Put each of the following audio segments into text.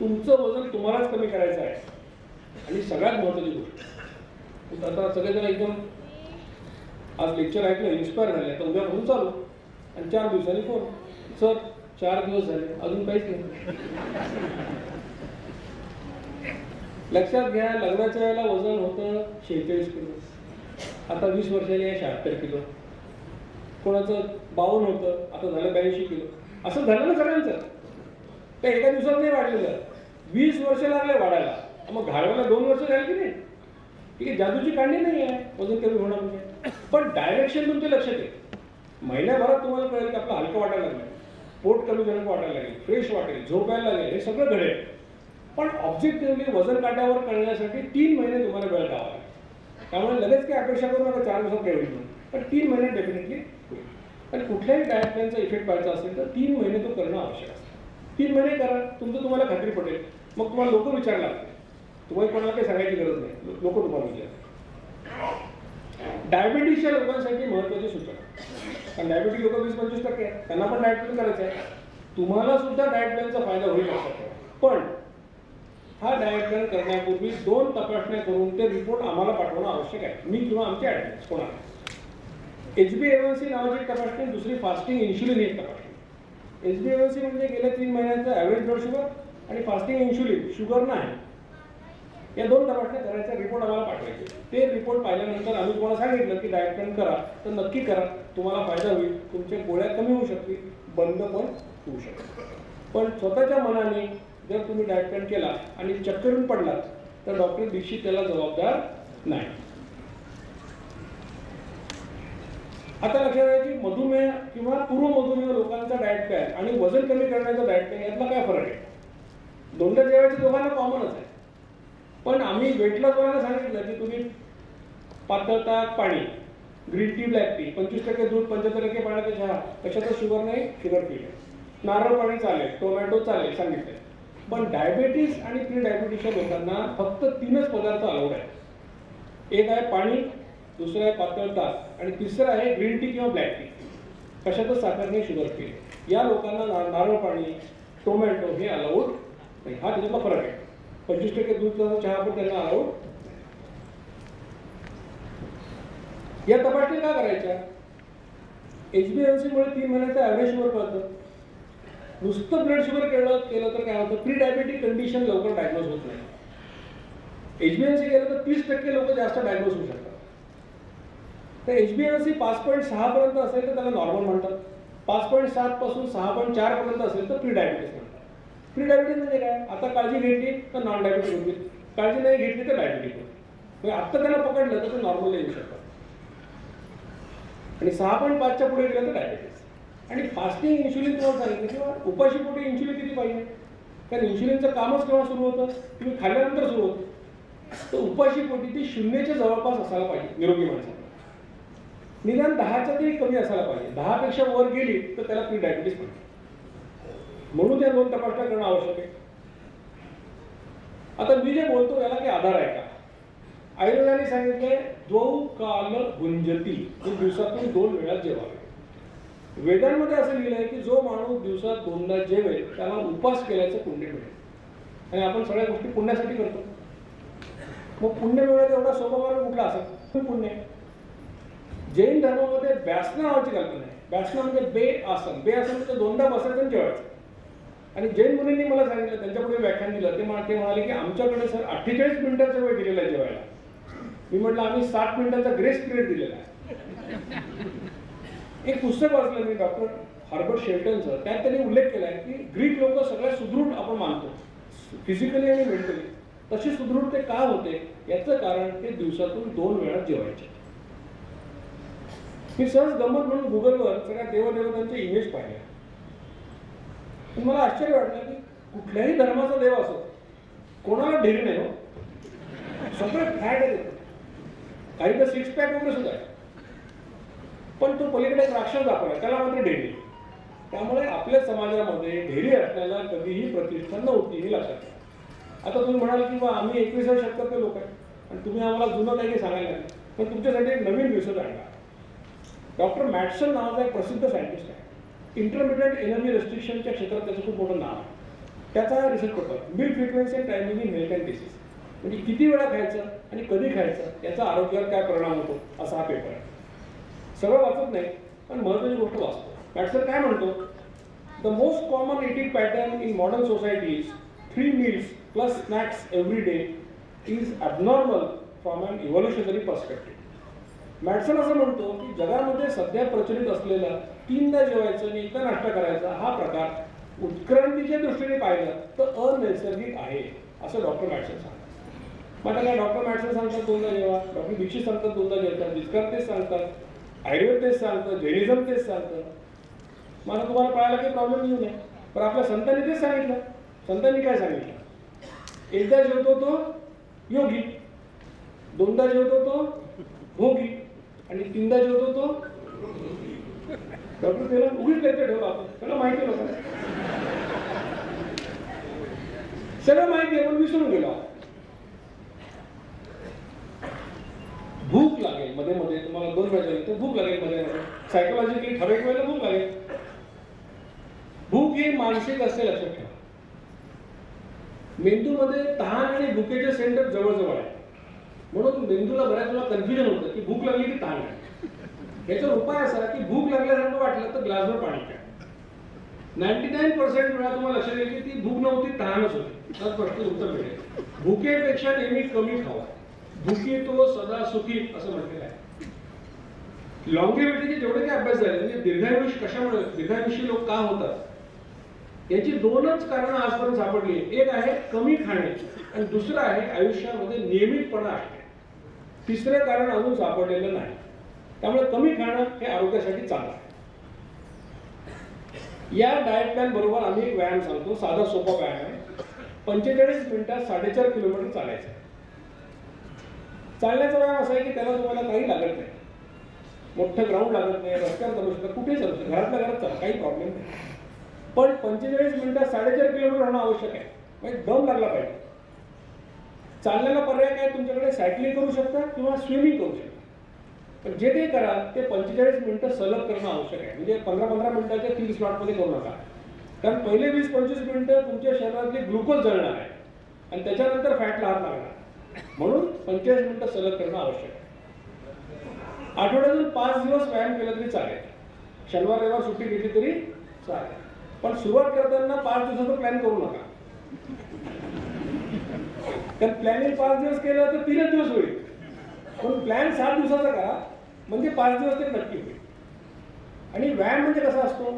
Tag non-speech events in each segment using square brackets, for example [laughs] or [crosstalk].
तुमचं वजन तुम्हालाच कमी करायचं आहे. आणि सगळ्यात महत्वाची गोष्ट. आता सगळेजण एकदम आज लेक्चर ऐकलं इन्स्पायर झाले. आता उद्यापासून चालू. आणि चार दिवसांनी फोन. सर चार दिवस झाले. अजून काहीच नाही. लक्षात घ्या लग्नाच्या वेळेला वजन होतं शेहेचाळीस किलो. आता वीस वर्षाने आहे शहात्तर किलो. कोणाचं बावन्न होतं आता झालं ब्याऐंशी किलो. असं झालं ना सगळ्यांचं. ते एका दिवसात नाही वाढलेलं. वीस वर्ष लागले वाढायला. मग घालवायला दोन वर्ष झाली की नाही? ठीक आहे जादूची काढणी नाही आहे. वजन कमी होणार म्हणजे पण डायरेक्शन तुमच्या लक्षात येईल महिन्याभरात तुम्हाला कळेल की आपलं हलकं वाटायला लागलं पोट कमी झालं वाटायला लागेल. फ्रेश वाटेल. झोपायला लागेल. हे सगळं घडेल पण ऑब्जेक्टिव्हली वजन काट्यावर कळण्यासाठी तीन महिने तुम्हाला वेळ द्यावा लागेल. त्यामुळे लगेच काही अपेक्षा करू नका चार दिवसात काही होईल पण तीन महिने डेफिनेटली होईल. आणि कुठल्याही डायट प्लॅनचा इफेक्ट पाहायचा असेल तर तीन महिने तो करणं आवश्यक असतं. तीन महिने करा तुमचं तुम्हाला खात्री पडेल मग तुम्हाला लोक विचारला तुम्हाला कोणाला काही सांगायची गरज नाही. लोक तुम्हाला विचार डायबिटीसच्या लोकांसाठी महत्वाची सूचना. कारण डायबिटीस लोक वीस पंचवीस टक्के आहेत. त्यांना पण डायट प्लॅन करायचं आहे. तुम्हाला सुद्धा डायट प्लॅनचा फायदा होईल लक्षात पण हा डायट प्लॅन करण्यापूर्वी दोन तपासण्या करून ते रिपोर्ट आम्हाला पाठवणं आवश्यक आहे. मी किंवा आमचे ॲडमिट्स कोणाला. एच बी एवन सी नावाची एक तपासणी दुसरी फास्टिंग इन्शुलिन एक तपासणी. एच बी एल सी म्हणजे गेल्या तीन महिन्याचं ॲव्हरेज ब्लड शुगर आणि फास्टिंग इन्शुलिन शुगर नाही. या दोन तपासण्या करायचा रिपोर्ट आम्हाला पाठवायचे. ते रिपोर्ट पाहिल्यानंतर आम्ही तुम्हाला सांगितलं की डायट प्लॅन करा. तर नक्की करा. तुम्हाला फायदा होईल. तुमच्या गोळ्या कमी होऊ शकतील. बंद पण होऊ शकतील. पण स्वतःच्या मनाने जर तुम्ही डायट प्लॅन केला आणि चक्करून पडलात तर डॉक्टर निश्चित त्याला जबाबदार नाही. आता लक्षात आहे की मधुमेह किंवा पूर्व मधुमेह लोकांचा डाएट काय आणि वजन कमी करण्याचा डाएट काय यातला काय फरक आहे? दोनदा जेवायचे दोघांना कॉमनच आहे. पण आम्ही वेट लॉस वाल्याला सांगितलं की तुम्ही पातळता पाणी ग्रीन टी ब्लॅक टी पंचवीस टक्के दूध पंच्याहत्तर टक्के पाण्याचा चहा. तर शुगर नाही? शुगर फ्री आहे. नारळ पाणी चालेल टोमॅटो चालेल सांगितलंय. पण डायबेटीस आणि प्री डायबेटीसच्या लोकांना फक्त तीनच पदार्थ अलाउड आहे एक आहे पाणी दुसरं आहे पातळ ताक आणि तिसरं आहे ग्रीन टी किंवा ब्लॅक टी. कशातच साखर नाही शुगर फ्री या लोकांना ना- नारळ पाणी टोमॅटो हे अलाउड नाही. हा त्याच्यातला फरक आहे. पंचवीस टक्के दूध चहा पण त्यांना अलाउड या तपासणी का करायच्या? एच बी एन सीमुळे तीन महिन्याचं ॲव्हरेज शुगर कळतं. नुसतं ब्लड शुगर केलं केलं तर काय होतं? प्री डायबेटिक कंडिशन लवकर डायग्नोज होत नाही. एच बी एन सी केलं तर तीस टक्के लोक जास्त डायग्नोज होऊ शकतात. तर एच बी एम सी पाच पॉईंट सहापर्यंत असेल तर त्याला नॉर्मल म्हणतात. पाच पॉईंट सात पासून सहा पॉईंट चारपर्यंत असेल तर प्री डायबिटीस म्हणतात. प्री डायबिटीस म्हणजे काय? आता काळजी घेतली तर नॉन डायबिटीस होतील काळजी नाही घेतली तर डायबिटीस होईल म्हणजे आत्ता त्याला पकडलं तर ते नॉर्मल येऊ शकतात आणि सहा पॉईंट पाचच्या पुढे गेलं तर डायबिटीस आणि फास्टिंग इन्शुलिन तुम्हाला सांगितलं किंवा उपाशीपोटी इन्शुलिन किती पाहिजे? कारण इन्शुलिनचं कामच केव्हा सुरू होतं? तुम्ही खाल्ल्यानंतर सुरू होतं. तर उपाशी पोटी ती शून्याच्या जवळपास असायला पाहिजे निरोगी माणसाला. निदान दहाच्या तरी कमी असायला पाहिजे. दहापेक्षा वर गेली तर त्याला प्री डायबिटीस म्हणतात म्हणून त्या दोन तपासण्या करणं आवश्यक आहे. आता मी जे बोलतो याला काही आधार आहे का? आयुर्वेदाने सांगितलंय द्वौ काल गुंजती. ही दिवसातून दोन वेळा जेवावे. वेदांमध्ये असं लिहिलंय की जो माणूस दिवसात दोनदा जेवेल त्याला उपास केल्याचं पुण्य मिळेल. आणि आपण सगळ्या गोष्टी पुण्यासाठी करतो. मग पुण्य मिळवण्याचा एवढा सोपा मार्ग कुठला असेल? पुण्य. आहे जैन धर्मामध्ये ब्यासना नावाची कल्पना आहे. ब्यासना म्हणजे बे आसन. बे आसन म्हणजे दोनदा बसायचं आणि जेवायचं. आणि जैन मुलींनी मला सांगितलं त्यांच्यापुढे व्याख्यान दिलं. ते मला ते म्हणाले की आमच्याकडे सर अठ्ठेचाळीस मिनिटाचा वेळ दिलेला आहे जेवायला. मी म्हटलं आम्ही सात मिनिटाचा ग्रेस पिरियड दिलेला आहे. एक पुस्तक वाचलं मी डॉक्टर हार्बर्ट शेल्टनचं त्यात त्यांनी उल्लेख केला आहे की ग्रीक लोक सगळ्यात सुदृढ आपण मानतो. फिजिकली आणि मेंटली तसे सुदृढ ते का होते? याचं कारण ते दिवसातून दोन वेळा जेवायचे. मी सहज गंमत म्हणून गुगलवर सगळ्या देवदेवतांचे इमेज पाहिले. मला आश्चर्य वाटलं की कुठल्याही धर्माचा देव असो कोणाला ढेरी नाही हो. सगळे फॅट आहे काही तर सिक्स पॅक वगैरे सुद्धा आहे. पण तो पलीकडे एक राक्षस दाखवला त्याला मात्र ढेरी त्यामुळे आपल्या समाजामध्ये ढेरी असण्याला कधीही प्रतिष्ठा नव्हती हे लक्षात घ्या. आता तुम्ही म्हणाल की बा आम्ही एकविसाव्या शतकातले लोक आहे. आणि तुम्ही आम्हाला जुनं काही सांगायला नाही पण तुमच्यासाठी एक नवीन रिसर्च आणला डॉक्टर मॅटसन नावाचा एक प्रसिद्ध सायंटिस्ट आहे. इंटरमिडिएट एनर्जी रेस्ट्रिक्शनच्या क्षेत्रात त्याचं खूप मोठं नाव आहे. त्याचा research paper meal frequency and timing in health and disease म्हणजे किती वेळा खायचं आणि कधी खायचं याचा आरोग्यावर काय परिणाम होतो असा हा पेपर आहे. सगळं वाचत नाही पण महत्वाची गोष्ट वाचतो. मॅटसन काय म्हणतो? The most common eating pattern in modern society is three meals plus snacks every day is abnormal from an evolutionary perspective Mattson असं म्हणतो की जगामध्ये सध्या प्रचलित असलेला तीनदा जेवायचं आणि एकदा नाश्ता करायचा हा प्रकार उत्क्रांतीच्या दृष्टीने पाहिलं तर अनैसर्गिक आहे असं डॉक्टर मॅडसन सांगतात. मग काय डॉक्टर मॅडसन सांगतात दोनदा जेवा डॉक्टर दीक्षित सांगतात दोनदा जेवतात डिस्कार तेच सांगतात आयुर्वेद तेच सांगतं जैनिझम तेच सांगतं मला तुम्हाला पाळायला काही प्रॉब्लेम येऊ नये. पण आपल्या संतांनी तेच सांगितलं. संतांनी काय सांगितलं? एकदा जेवतो तो योगी दोनदा जेवतो तो भोगी. आणि तीनदा जेवतो तो. डॉक्टर त्याला उघडीच लेक्चर ठेवला आपण त्याला माहिती नव्हतं. सगळं माहिती आहे पण विसरून गेला भूक लागेल मध्ये मध्ये. तुम्हाला दोन वेळा तर भूक लागेल मध्ये मध्ये. सायकोलॉजिकली ठराविक वेळेला भूक लागेल. भूक ही मानसिक असते लक्षात ठेवा. मेंदूमध्ये तहान आणि भुकेचे सेंटर जवळजवळ आहे. म्हणून मेंदूला बऱ्याच वेळा कन्फ्युजन होतं की भूक लागली की तहान आहे याचा उपाय असा की भूक लागल्यासारखं वाटलं तर ग्लासभर पाणी प्या. नाईन्टी नाईन पर्सेंट वेळा तुम्हाला लक्षात येईल की ती भूक नव्हती तहानच होती. तर प्रश्न उत्तर मिळेल. भुकेपेक्षा नेहमी कमी खावा. भुकी तो सदा सुखी असं म्हटलेलं आहे. लॉंगेविटीचे जेवढे काही अभ्यास झाले म्हणजे दीर्घायुष कशामुळे दीर्घायुषी लोक का होतात? याची दोनच कारणं आजपर्यंत सापडली एक आहे कमी खाणे आणि दुसरं आहे आयुष्यामध्ये नियमितपणा असणे तिसरं कारण अजून सापडलेलं नाही. त्यामुळे कमी खाणं हे आरोग्यासाठी चांगलं आहे. या डाएट प्लॅन बरोबर आम्ही एक व्यायाम सांगतो साधा सोपा व्यायाम आहे. पंचेचाळीस मिनिटात साडेचार किलोमीटर चालायचं. आहे. चालण्याचा व्यायाम असा आहे की त्याला तुम्हाला काही लागत नाही. मोठं ग्राउंड लागत नाही रस्त्यावर चालू शकता कुठे चालू शकता. घरातल्या घरात चाला काही प्रॉब्लेम नाही. पण पंचेचाळीस मिनिटात साडेचार किलोमीटर होणं आवश्यक आहे. म्हणजे दम लागला पाहिजे. चालण्याला पर्याय काय? तुमच्याकडे सायकलिंग करू शकता किंवा स्विमिंग करू शकता. पण जे काही कराल ते पंचेचाळीस मिनिटं सलग करणं आवश्यक आहे. म्हणजे पंधरा पंधरा मिनिटाच्या तीन स्लॉटमध्ये करू नका. कारण पहिले वीस पंचवीस मिनिटं तुमच्या शरीरातले ग्लुकोज जळणार आहे. आणि त्याच्यानंतर फॅटला हात लागणार म्हणून पंचेचाळीस मिनिटं सलग करणं आवश्यक आहे. आठवड्यातून पाच दिवस व्यायाम केला तरी चालेल. शनिवार रविवार सुट्टी घेतली तरी चालेल. पण सुरुवात करताना पाच दिवसाचा प्लॅन करू नका. कारण प्लॅनिंग पाच दिवस केलं तर तीनच दिवस होईल. पण प्लॅन सात दिवसाचा करा म्हणजे पाच दिवस ते नक्की होईल. आणि व्यायाम म्हणजे कसा असतो?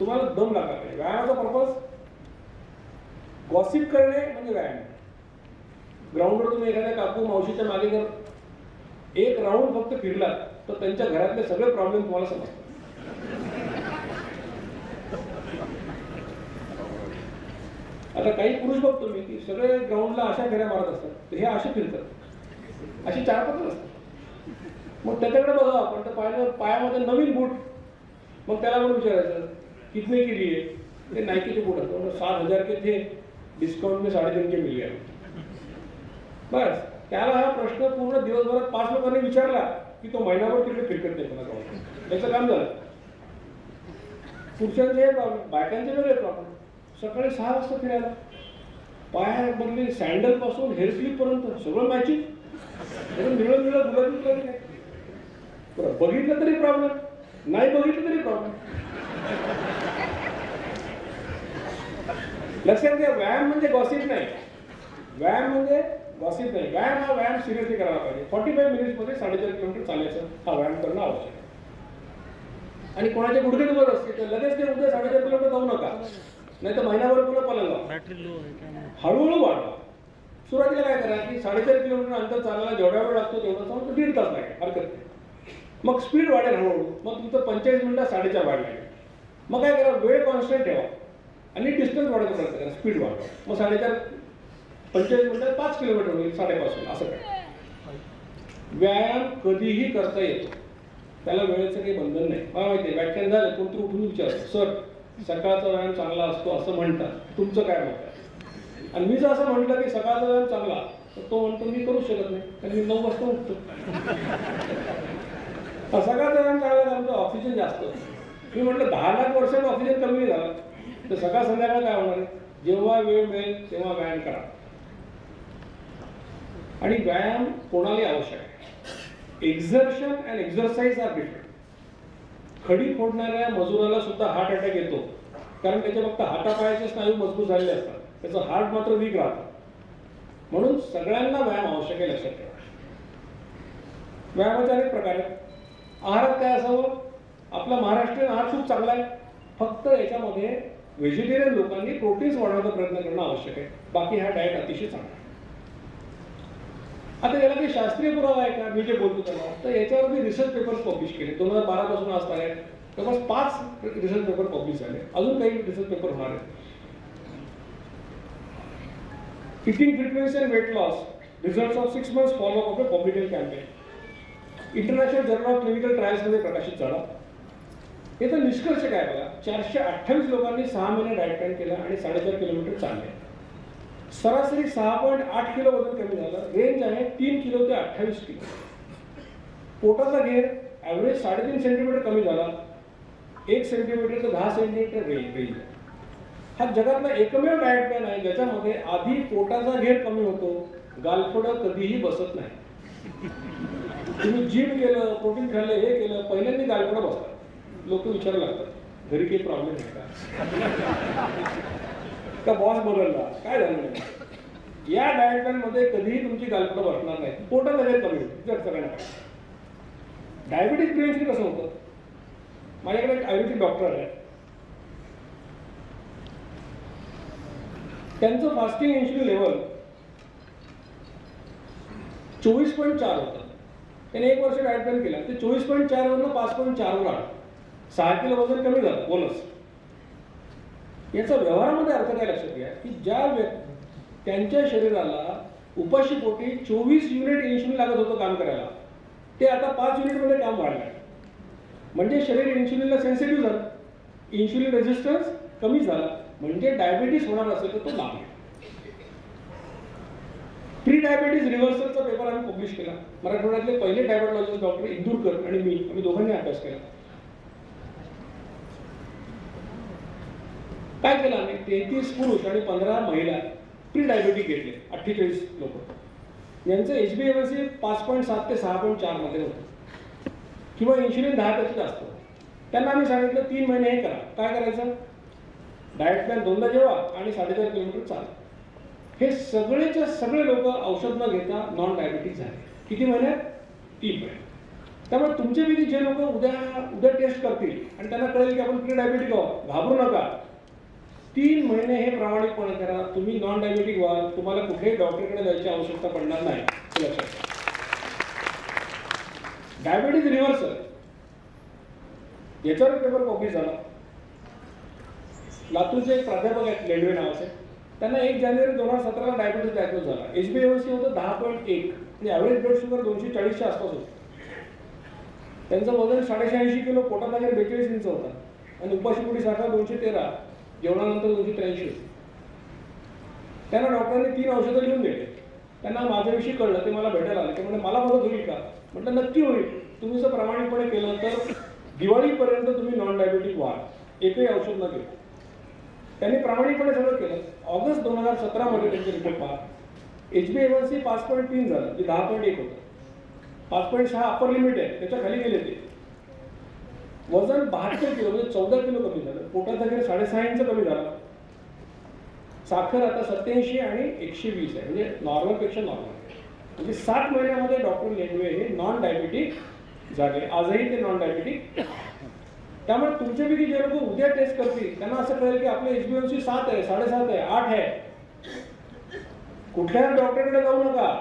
तुम्हाला दम लागला पाहिजे. व्यायामाचा पर्पज गॉसिप करणे म्हणजे व्यायाम. ग्राउंडवर तुम्ही एखाद्या काकू मावशीच्या मागे जर एक राऊंड फक्त फिरलात तर त्यांच्या घरातले सगळे प्रॉब्लेम तुम्हाला समजतात. आता काही पुरुष बघतो मी की सगळे ग्राउंडला अशा फेऱ्या मारत असतात. तर हे असे फिरतात. अशी चार पत्र असतात. मग त्याच्याकडे बघा आपण. तर पाहिलं पायामध्ये नवीन बूट मग त्याला पण विचारायचं कितने केली आहे ते नाईकीचे बूट असतात. सात हजार के थे. डिस्काउंट मी साडेतीन के मिल गए बस. त्याला हा प्रश्न पूर्ण दिवसभरात पाच लोकांनी विचारला की तो महिनाभर तिकडे फिरकत नाही मला जाऊन त्याचं काम झालं. पुरुषांचे हे प्रॉब्लेम बायकांचे वेगळे प्रॉब्लेम सकाळी सहा वाजता फिरायला. पायामधले सँडलपासून हेअर क्लिप पर्यंत. सगळं मॅचिंग निळं निळं गुलाबी गुलाबी काय? बरं, बघितलं तरी प्रॉब्लेम नाही बघितलं तरी प्रॉब्लेम लक्षात घ्या व्यायाम म्हणजे गॉसिप नाही. व्यायाम म्हणजे गॉसिप नाही. व्यायाम हा व्यायाम सिरियसली करायला पाहिजे. फॉर्टी फाईव्ह मिनिट्समध्ये साडेचार किलोमीटर चालायचं हा व्यायाम करणं आवश्यक आहे. आणि कोणाचे गुडघे दुखत असतील तर लगेच ते उद्या साडेचार किलोमीटर जाऊ नका. नाही तर महिनाभर पुन्हा काय हळूहळू वाढवा सुरुवातीला काय करा की साडेचार किलोमीटर अंतर चालायला जेवढा वेळ लागतो तेवढा समजा तो दीड तास लागेल हरकत नाही. मग स्पीड वाढेल हळूहळू. मग तुमचं पंचेचाळीस मिनिटात साडेचार वाढले मग काय करा वेळ कॉन्स्टंट ठेवा. आणि डिस्टन्स वाढवायचा प्रयत्न करा स्पीड वाढवा. मग साडेचार पंचेचाळीस मिनिटात पाच किलोमीटर होईल साडेपाच असं करा. व्यायाम कधीही करता येतो. त्याला वेळेचं काही बंधन नाही. मला माहिती आहे व्याख्यान झालं कोणतरी उठून विचारतो सर सकाळचा व्यायाम चांगला असतो असं म्हणतात. तुमचं काय मत आहे? आणि मी जर असं म्हटलं की सकाळचा व्यायाम चांगला तर तो म्हणतो मी करू शकत नाही कारण मी नऊ वाजता उठतो. [laughs] सकाळचा व्यायाम चांगला कारण म्हणजे ऑक्सिजन जास्त मी म्हटलं दहा लाख वर्षात ऑक्सिजन कमी झाला. तर सकाळ संध्याकाळ काय होणार आहे? जेव्हा वेळ मिळेल तेव्हा व्यायाम करा. आणि व्यायाम कोणालाही आवश्यक आहे. Exertion and exercise are different खडी फोडणाऱ्या मजुराला सुद्धा हार्ट अटॅक येतो. कारण त्याच्या फक्त हातापायाचे स्नायू मजबूत झालेले असतात. त्याचं हार्ट मात्र वीक राहतं. म्हणून सगळ्यांना व्यायाम आवश्यक आहे लक्षात ठेवा. व्यायामाचे अनेक प्रकार आहेत. आहारात काय असावं? आपला महाराष्ट्रीयन आहार खूप चांगला आहे. फक्त याच्यामध्ये व्हेजिटेरियन लोकांनी प्रोटीन्स वाढवण्याचा प्रयत्न करणं आवश्यक आहे. बाकी हा डाएट अतिशय चांगला आहे. आता याला काही शास्त्रीय पुरावा आहे का? मी जे बोलतो त्याला. तर याच्यावर मी रिसर्च पेपर्स पब्लिश केले. दोन हजार बारा पासून आहेत आहे. जवळपास पाच रिसर्च पेपर पब्लिश झाले. अजून काही रिसर्च पेपर होणार आहेत. Eating frequency and weight loss result of six months follow-up of a campaign international journal of clinical ट्रायल्समध्ये प्रकाशित झाला. याचा निष्कर्ष काय बघा? चारशे अठ्ठावीस लोकांनी सहा महिने डायट प्लॅन केला आणि साडेचार किलोमीटर चालले. सरासरी सहा पॉईंट आठ किलो वजन कमी झालं. रेंज आहे तीन किलो ते अठ्ठावीस किलो. पोटाचा घेर ॲव्हरेज साडेतीन सेंटीमीटर कमी झाला. एक सेंटीमीटर ते दहा सेंटीमीटर रेंज रेंज हा जगातला एकमेव डायट प्लॅन आहे ज्याच्यामध्ये आधी पोटाचा घेर कमी होतो गालफडं कधीही बसत नाही. तुम्ही जिम केलं प्रोटीन खाल्लं हे केलं पहिल्यांदा गालफडं बसतात. लोक विचारायला लागतात घरी काही प्रॉब्लेम आहे का? का बॉस बदलला? काय झालं नाही? या डाएट प्लॅनमध्ये कधीही तुमची गालफडं बसणार नाही. पोटाचा लगेच कमी होतो जर सगळ्यांना. डायबिटीज प्रिव्हेन्शन कसं होतं? माझ्याकडे एक आयुर्वेदिक डॉक्टर आहे. त्यांचं फास्टिंग इन्शुलिन लेवल चोवीस पॉईंट चार होतं. त्याने एक वर्ष डायट प्लॅन केला. ते चोवीस पॉईंट चारवरनं पाच पॉईंट चारवर आलं. सहा किलो वजन कमी झालं बोनस याचा व्यवहारामध्ये अर्थ काय लक्षात घ्या की ज्या व्यक्ती त्यांच्या शरीराला उपाशी पोटी चोवीस युनिट इन्शुलिन लागत होतं काम करायला ते आता पाच युनिटमध्ये काम वाढलं म्हणजे शरीर इन्शुलिनला सेन्सिटिव्ह झालं इन्शुलिन रेजिस्टन्स कमी झाला म्हणजे डायबिटीस होणार असेल तर तो लांब आहे प्री डायबिटीज रिव्हर्सलचा पेपर आम्ही पब्लिश केला. मराठवाड्यातले पहिले डायबेटॉलॉजिस्ट डॉक्टर इंदूरकर आणि मी आम्ही दोघांनी अभ्यास केला. काय केलं आम्ही? तेहतीस पुरुष आणि पंधरा महिला प्री डायबिटीक घेतले अठ्ठेचाळीस लोक. यांचं एच बी एम सी पाच पॉईंट सात ते सहा पॉईंट चारमध्ये होतं. किंवा इन्शुलिन दहा टक्के जास्त त्यांना आम्ही सांगितलं तीन महिने हे करा. काय करायचं? डाएट प्लॅन दोनदा जेवा आणि साडेचार किलोमीटर चाल. हे सगळेच्या सगळे लोक औषध न घेता नॉन डायबिटीज झाले. किती महिन्यात तीन महिने. त्यामुळे तुमच्यापैकी जे लोक उद्या उद्या टेस्ट करतील आणि त्यांना कळेल की आपण प्री डायबिटीक आहोत. घाबरू नका. तीन महिने हे प्रामाणिकपणे करा. तुम्ही नॉन डायबेटिक व्हाल तुम्हाला कुठेही डॉक्टरकडे जायची आवश्यकता पडणार नाही. लक्षात डायबेटीज रिव्हर्सल याच्यावर पेपर कॉपी झाला. लातूरचे एक प्राध्यापक आहेत लेडवे नावाचे. त्यांना एक जानेवारी दोन हजार सतराला डायबिटीज डायग्नोज झाला. H B A one C होतं दहा पॉईंट एक. आणि ॲव्हरेज ब्लड शुगर दोनशे चाळीसच्या आसपास होतं. त्यांचं वजन साडेशहाऐंशी किलो पोटात बेचाळीस इंच होता. आणि उपाशीपोटी साखर दोनशे तेरा. जेवणानंतर दोनशे त्र्याऐंशी होती. त्यांना डॉक्टरांनी तीन औषधं लिहून दिले. त्यांना माझ्याविषयी कळलं ते मला भेटायला आले. ते म्हणजे मला मदत होईल का म्हटलं नक्की होईल. तुम्ही जर प्रामाणिकपणे केलं तर दिवाळीपर्यंत तुम्ही नॉन डायबेटिक व्हाल एकही औषध न घेता. त्यांनी प्रामाणिकपणे सगळं केलं. ऑगस्ट दोन हजार सतरामध्ये त्यांचे रिपोर्ट पहा. H B A one C पाच पॉईंट तीन झालं ते दहा पॉईंट एक होतं. पाच पॉईंट सहा अप्पर लिमिट आहे त्याच्याखाली गेले ते. वजन बहात्तर किलो म्हणजे चौदा किलो कमी झालं. पोटाचा घेर साडेसहा इंच कमी झाला. साखर आता सत्याऐंशी आणि एकशे वीस आहे. म्हणजे नॉर्मलपेक्षा नॉर्मल म्हणजे सात महिन्यामध्ये डॉक्टर लेंडवे हे नॉन डायबिटिक झाले. आजही ते नॉन डायबिटिक त्यामुळे तुमच्यापैकी जे लोक उद्या टेस्ट करतील त्यांना असं कळेल की आपलं एच बी एम सी सात आहे साडेसात आहे आठ आहे. कुठल्या डॉक्टरकडे जाऊ नका.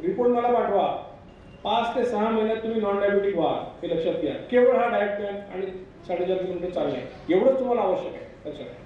रिपोर्ट मला पाठवा. पाच ते सहा महिन्यात तुम्ही नॉन डायबिटिक व्हा हे लक्षात घ्या. केवळ हा डायट प्लॅन आणि साडेचार किलोमीटर चालणे. एवढंच तुम्हाला आवश्यक आहे. लक्षात घ्या.